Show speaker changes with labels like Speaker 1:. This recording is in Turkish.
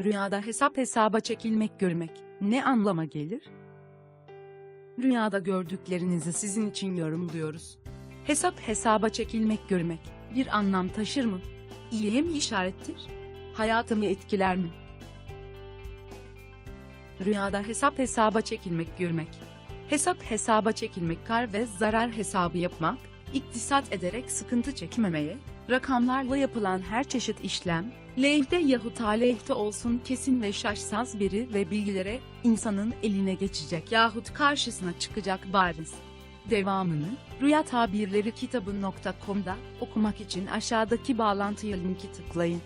Speaker 1: Rüyada hesap hesaba çekilmek görmek ne anlama gelir? Rüyada gördüklerinizi sizin için yorumluyoruz. Hesap hesaba çekilmek görmek bir anlam taşır mı? İyiye mi işarettir? Hayatımı etkiler mi? Rüyada hesap hesaba çekilmek görmek. Hesap hesaba çekilmek kar ve zarar hesabı yapmak, iktisat ederek sıkıntı çekmemeye, rakamlarla yapılan her çeşit işlem, lehte yahut aleyhte olsun kesin ve şaşsaz biri ve bilgilere insanın eline geçecek yahut karşısına çıkacak bariz. Devamını Rüya Tabirleri kitabı.com'da okumak için aşağıdaki bağlantıya linki tıklayın.